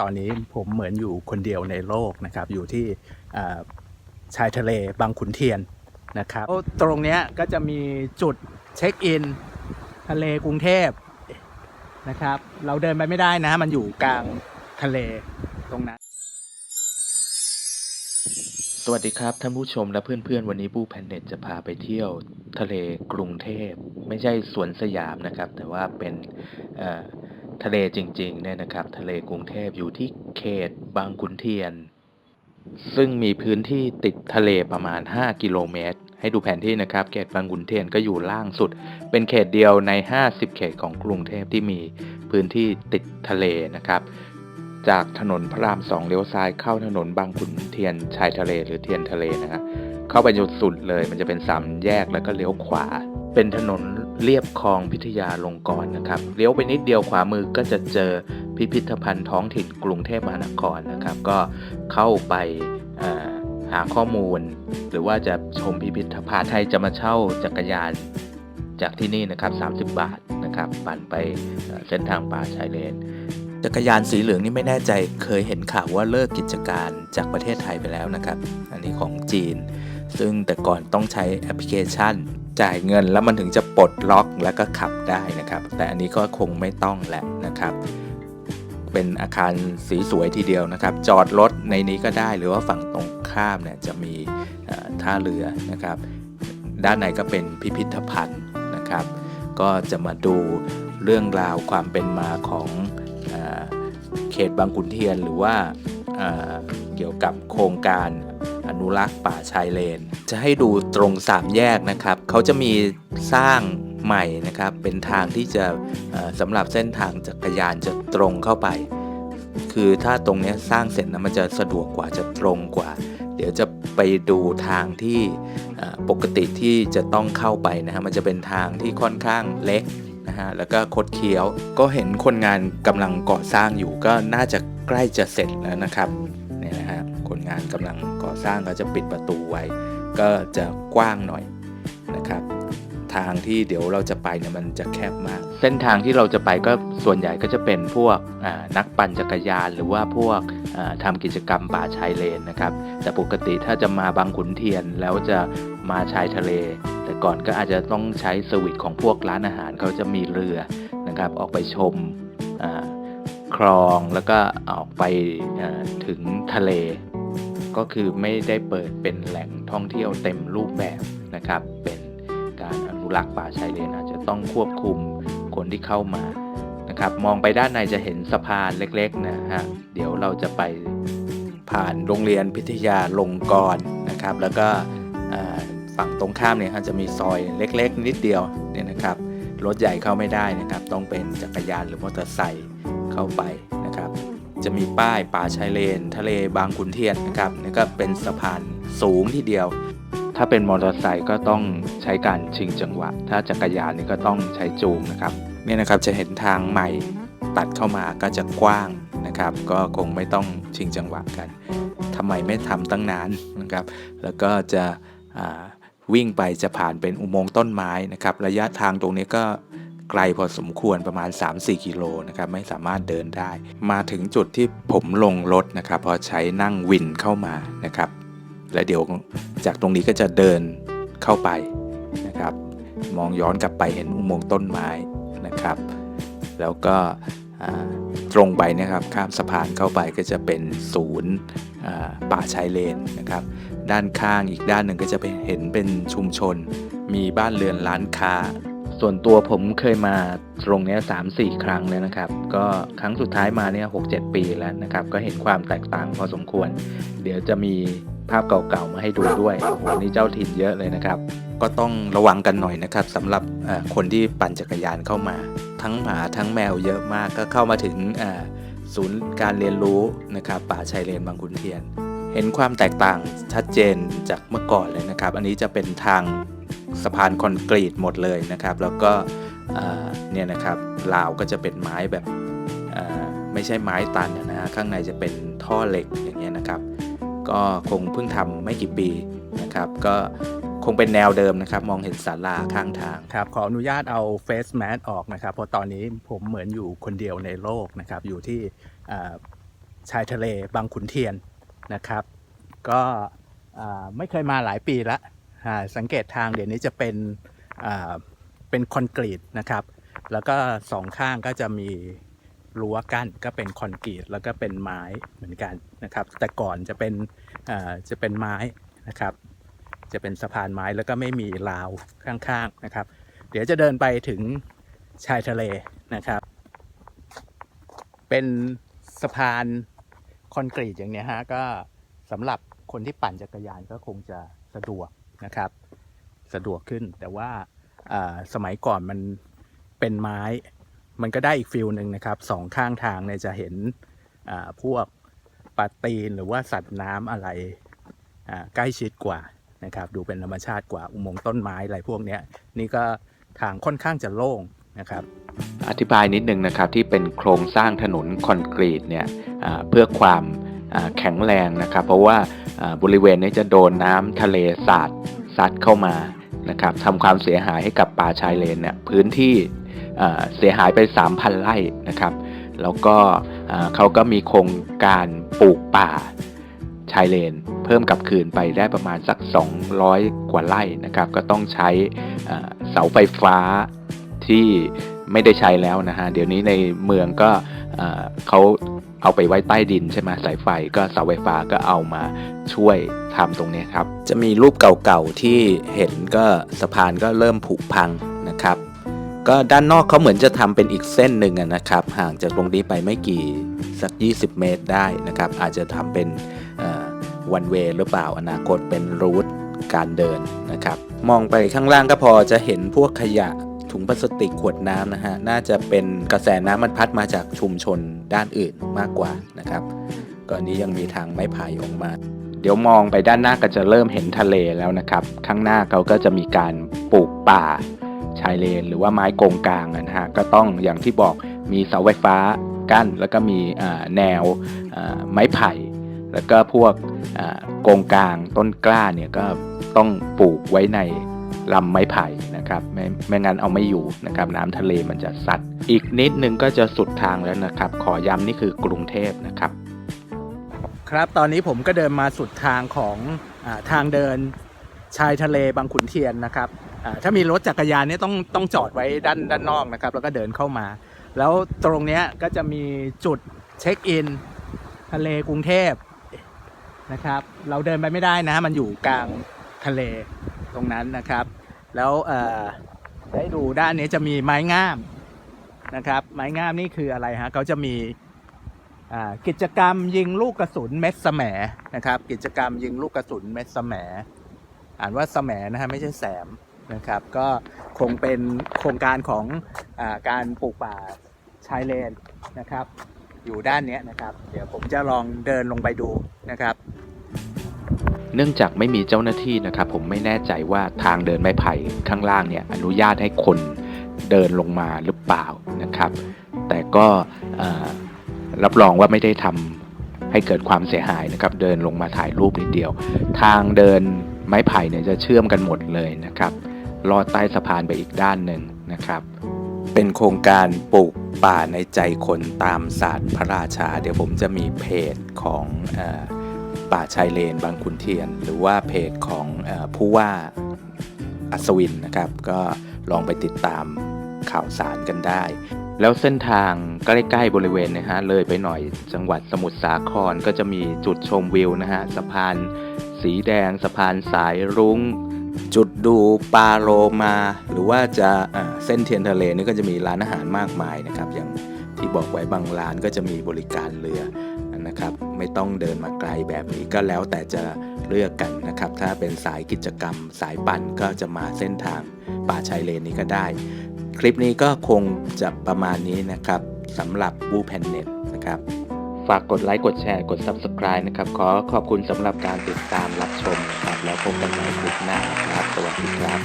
ตอนนี้ผมเหมือนอยู่คนเดียวในโลกนะครับ อยู่ที่อ่าชายทะเลบางขุนเทียนนะครับ ตรงเนี้ยก็จะมีจุดเช็คอิน ทะเลกรุงเทพนะครับ เราเดินไปไม่ได้นะ มันอยู่กลางทะเลตรงนั้น สวัสดีครับท่านผู้ชมและเพื่อนๆ วันนี้บู้แพนเน็ตจะพาไปเที่ยวทะเลกรุงเทพ ไม่ใช่สวนสยามนะครับ แต่ว่าเป็นเอ่อ ทะเลจริงๆเนี่ยนะครับ ทะเลกรุงเทพอยู่ที่เขตบางขุนเทียน ซึ่งมีพื้นที่ติดทะเลประมาณ 5 กิโลเมตร ให้ดูแผนที่นะครับ เขตบางขุนเทียนก็อยู่ล่างสุด เป็นเขตเดียวใน 50 เขตของกรุงเทพที่มีพื้นที่ติดทะเลนะครับจากถนนพระรามสองเลี้ยวซ้ายเข้าถนนบางขุนเทียนชายทะเลหรือเทียนทะเลนะฮะเข้าไปจุดสุดเลย มันจะเป็นสามแยกแล้วก็เลี้ยวขวา เป็นถนน เลียบคลองพิทยาลงกรณ์นะครับเลี้ยวไปนิดเดียวขวามือก็จะเจอพิพิธภัณฑ์ท้องถิ่นกรุงเทพมหานครนะครับ ก็เข้าไปหาข้อมูล หรือว่าจะชมพิพิธภัณฑ์ใครจะมาเช่าจักรยานจากที่นี่นะครับ 30 บาทนะครับปั่นไปเส้นทางป่าชายเลน จักรยานสีเหลืองนี่ไม่แน่ใจเคยเห็นข่าวว่าเลิกกิจการจากประเทศไทยไปแล้วนะครับ อันนี้ของจีน ซึ่งแต่ก่อนต้องใช้แอปพลิเคชัน จ่ายเงินแล้วมันถึงจะปลดล็อกแล้วก็ขับได้นะครับ แต่อันนี้ก็คงไม่ต้องแหละนะครับ เป็นอาคารสีสวยทีเดียวนะครับ จอดรถในนี้ก็ได้หรือว่าฝั่งตรงข้ามเนี่ยจะมีท่าเรือนะครับ ด้านในก็เป็นพิพิธภัณฑ์นะครับ ก็จะมาดูเรื่องราวความเป็นมาของเอเขตบางขุนเทียนหรือว่าเกี่ยวกับโครงการ อนุรักษ์ป่าชายเลน จะให้ดูตรงสามแยกนะครับ เขาจะมีสร้างใหม่นะครับ เป็นทางที่จะสำหรับเส้นทางจักรยานจะตรงเข้าไป คือถ้าตรงนี้สร้างเสร็จนะมันจะสะดวกกว่าจะตรงกว่า เดี๋ยวจะไปดูทางที่ปกติที่จะต้องเข้าไปนะฮะมันจะเป็นทางที่ค่อนข้างเล็กนะฮะแล้วก็คดเคี้ยวก็เห็นคนงานกำลังก่อสร้างอยู่ก็น่าจะใกล้จะเสร็จแล้วนะครับ งานกำลังก่อสร้างก็จะปิดประตูไว้ ก็จะกว้างหน่อยนะครับทางที่เดี๋ยวเราจะไปเนี่ยมันจะแคบมาก เส้นทางที่เราจะไปก็ส่วนใหญ่ก็จะเป็นพวกนักปั่นจักรยาน หรือว่าพวกอ่าทำกิจกรรมป่าชายเลนนะครับ แต่ปกติถ้าจะมาบางขุนเทียนแล้วจะมาชายทะเล แต่ก่อนก็อาจจะต้องใช้เซอร์วิสของพวกร้านอาหารเขาจะมีเรือนะครับ ออกไปชมคลองแล้วก็ออกไปถึงทะเล ก็คือไม่ได้เปิดเป็นแหล่งท่องเที่ยวเต็มรูปแบบนะครับ เป็นการอนุรักษ์ป่าชายเลนอาจจะต้องควบคุมคนที่เข้ามานะครับ มองไปด้านในจะเห็นสะพานเล็กๆนะฮะเดี๋ยวเราจะไปผ่านโรงเรียนพิทยาลงกรณ์นะครับ แล้วก็ฝั่งตรงข้ามเนี่ยจะมีซอยเล็กๆ นิดเดียวเนี่ยนะครับรถใหญ่เข้าไม่ได้นะครับ ต้องเป็นจักรยานหรือมอเตอร์ไซค์เข้าไป จะมีป้ายป่าชายเลน ทะเลบางขุนเทียนนะครับนี่ก็เป็นสะพานสูงทีเดียว ถ้าเป็นมอเตอร์ไซค์ก็ต้องใช้การชิงจังหวะ ถ้าจักรยานนี่ก็ต้องใช้จูงนะครับเนี่ยนะครับจะเห็นทางใหม่ตัดเข้ามาก็จะกว้างนะครับ ก็คงไม่ต้องชิงจังหวะกันทำไมไม่ทำตั้งนานนะครับ แล้วก็จะวิ่งไปจะผ่านเป็นอุโมงค์ต้นไม้นะครับ ระยะทางตรงนี้ก็ ไกลพอสมควรประมาณ 3-4 กิโลนะครับไม่สามารถเดินได้ มาถึงจุดที่ผมลงรถนะครับพอใช้นั่งวินเข้ามานะครับ และเดี๋ยวจากตรงนี้ก็จะเดินเข้าไปนะครับ มองย้อนกลับไปเห็นอุโมงค์ต้นไม้นะครับ แล้วก็ตรงไปนะครับข้ามสะพานเข้าไปก็จะเป็นศูนย์ป่าชายเลนนะครับ ด้านข้างอีกด้านหนึ่งก็จะเป็นเห็นเป็นชุมชน มีบ้านเรือนร้านค้า ส่วนตัวผมเคยมาตรงนี้สามสี่ครั้งแล้วนะครับ ก็ครั้งสุดท้ายมาเนี่ยหกเจ็ดปีแล้วนะครับ ก็เห็นความแตกต่างพอสมควร เดี๋ยวจะมีภาพเก่าๆ มาให้ดูด้วยโอ้โหนี่เจ้าถิ่นเยอะเลยนะครับ ก็ต้องระวังกันหน่อยนะครับสำหรับคนที่ปั่นจักรยานเข้ามา ทั้งหมาทั้งแมวเยอะมากก็เข้ามาถึงศูนย์การเรียนรู้นะครับป่าชายเลนบางขุนเทียน เห็นความแตกต่างชัดเจนจากเมื่อก่อนเลยนะครับ อันนี้จะเป็นทาง สะพานคอนกรีตหมดเลยนะครับ แล้วก็เนี่ยนะครับราวก็จะเป็นไม้แบบไม่ใช่ไม้ตันนะฮะข้างในจะเป็นท่อเหล็กอย่างเงี้ยนะครับ ก็คงเพิ่งทำไม่กี่ปีนะครับ ก็คงเป็นแนวเดิมนะครับ มองเห็นศาลาข้างทางครับ ขออนุญาตเอาเฟสแมสออกนะครับ เพราะตอนนี้ผมเหมือนอยู่คนเดียวในโลกนะครับ อยู่ที่ชายทะเลบางขุนเทียนนะครับ ก็ไม่เคยมาหลายปีละอ่า สังเกตทางเดี๋ยวนี้จะเป็นเป็นคอนกรีตนะครับ แล้วก็สองข้างก็จะมีรั้วกั้นก็เป็นคอนกรีตแล้วก็เป็นไม้เหมือนกันนะครับ แต่ก่อนจะเป็นจะเป็นไม้นะครับ จะเป็นสะพานไม้แล้วก็ไม่มีราวข้างๆนะครับ เดี๋ยวจะเดินไปถึงชายทะเลนะครับ เป็นสะพานคอนกรีตอย่างนี้ฮะก็สำหรับคนที่ปั่นจักรยานก็คงจะสะดวก นะครับ สะดวกขึ้นแต่ว่าสมัยก่อนมันเป็นไม้ มันก็ได้อีกฟิลหนึ่งนะครับสองข้างทางเนี่ยจะเห็นพวกปลาตีนหรือว่าสัตว์น้ำอะไรใกล้ชิดกว่านะครับ ดูเป็นธรรมชาติกว่าอุโมงค์ต้นไม้อะไรพวกเนี้ยนี่ก็ทางค่อนข้างจะโล่งนะครับ อธิบายนิดนึงนะครับที่เป็นโครงสร้างถนนคอนกรีตเนี่ยเพื่อความแข็งแรงนะครับ เพราะว่า บริเวณนี้จะโดนน้ำทะเลสาดซัดเข้ามานะครับทำความเสียหายให้กับป่าชายเลนเนี่ยพื้นที่เสียหายไป 3,000 ไร่นะครับ แล้วก็เขาก็มีโครงการปลูกป่าชายเลน เพิ่มกลับคืนไปได้ประมาณสัก 200 กว่าไร่นะครับ ก็ต้องใช้เสาไฟฟ้าที่ไม่ได้ใช้แล้วนะฮะ เดี๋ยวนี้ในเมืองก็เขา เอาไปไว้ใต้ดินใช่ไหมสายไฟก็เสาไฟฟ้าก็เอามาช่วยทำตรงนี้ครับ จะมีรูปเก่าๆที่เห็นก็สะพานก็เริ่มผุพังนะครับ ก็ด้านนอกเขาเหมือนจะทำเป็นอีกเส้นหนึ่งนะครับ ห่างจากตรงนี้ไปไม่กี่สัก 20 เมตรได้นะครับ อาจจะทำเป็นวันเวหรือเปล่าอนาคตเป็นรูทการเดินนะครับ มองไปข้างล่างก็พอจะเห็นพวกขยะ ถุงพลาสติกขวดน้ำนะฮะน่าจะเป็นกระแสน้ำมันพัดมาจากชุมชนด้านอื่นมากกว่านะครับก็อันนี้ยังมีทางไม้ไผ่ออกมา เดี๋ยวมองไปด้านหน้าก็จะเริ่มเห็นทะเลแล้วนะครับ ข้างหน้าเขาก็จะมีการปลูกป่าชายเลน หรือว่าไม้กงกลางนะฮะก็ต้องอย่างที่บอกมีเสาไฟฟ้ากั้น แล้วก็มีแนวไม้ไผ่ แล้วก็พวกอ่าโกงกลางต้นกล้าเนี่ยก็ต้องปลูกไว้ใน ลำไม้ไผ่นะครับไม่ไม่งั้นเอาไม่อยู่นะครับน้ำทะเลมันจะซัดอีกนิดนึงก็จะสุดทางแล้วนะครับ ขอย้ำนี่คือกรุงเทพนะครับ ครับตอนนี้ผมก็เดินมาสุดทางของอทางเดินชายทะเลบางขุนเทียนนะครับถ้ามีรถจักรยานนี่ต้องต้องจอดไว้ด้านด้านนอกนะครับ แล้วก็เดินเข้ามา แล้วตรงนี้ก็จะมีจุดเช็คอินทะเลกรุงเทพนะครับ เราเดินไปไม่ได้นะ มันอยู่กลางทะเล ตรงนั้นนะครับ แล้วได้ดูด้านนี้จะมีไม้งามนะครับ ไม้งามนี่คืออะไรฮะเขาจะมีกิจกรรมยิงลูกกระสุนเม็ดแสมนะครับ กิจกรรมยิงลูกกระสุนเม็ดแสมอ่านว่าแสมนะฮะไม่ใช่แสมนะครับ ก็คงเป็นโครงการของอการปลูกป่าชายเลนนะครับ อยู่ด้านนี้นะครับ เดี๋ยวผมจะลองเดินลงไปดูนะครับ เนื่องจากไม่มีเจ้าหน้าที่นะครับ ผมไม่แน่ใจว่าทางเดินไม้ไผ่ข้างล่างเนี่ยอนุญาตให้คนเดินลงมาหรือเปล่านะครับ แต่ก็รับรองว่าไม่ได้ทำให้เกิดความเสียหายนะครับ เดินลงมาถ่ายรูปนิดเดียว ทางเดินไม้ไผ่เนี่ยจะเชื่อมกันหมดเลยนะครับลอดใต้สะพานไปอีกด้านหนึ่งนะครับ เป็นโครงการปลูกป่าในใจคนตามศาสตร์พระราชา เดี๋ยวผมจะมีเพจของอ ป่าชายเลนบางขุนเทียน หรือว่าเพจของอผู้ว่าอัศวินนะครับ ก็ลองไปติดตามข่าวสารกันได้ แล้วเส้นทางใกล้ๆบริเวณนะฮะเลยไปหน่อยจังหวัดสมุทรสาครก็จะมีจุดชมวิวนะฮะสะพานสีแดงสะพานสายรุง้ง จุดดูปลาโลมา หรือว่าจะอ่าเส้นเทียนทะเลนี่ก็จะมีร้านอาหารมากมายนะครับ อย่างที่บอกไว้บางร้านก็จะมีบริการเรือ นะครับ ไม่ต้องเดินมาไกลแบบนี้ก็แล้วแต่จะเลือกกันนะครับ ถ้าเป็นสายกิจกรรม สายปั่นก็จะมาเส้นทางป่าชายเลนนี้ก็ได้ คลิปนี้ก็คงจะประมาณนี้นะครับสำหรับบูแพนเน็ตนะครับ ฝากกดไลค์กดแชร์กด Subscribe นะครับ ขอขอบคุณสำหรับการติดตามรับชมนะครับ แล้วพบกันใหม่คลิปหน้านะครับ สวัสดีครับ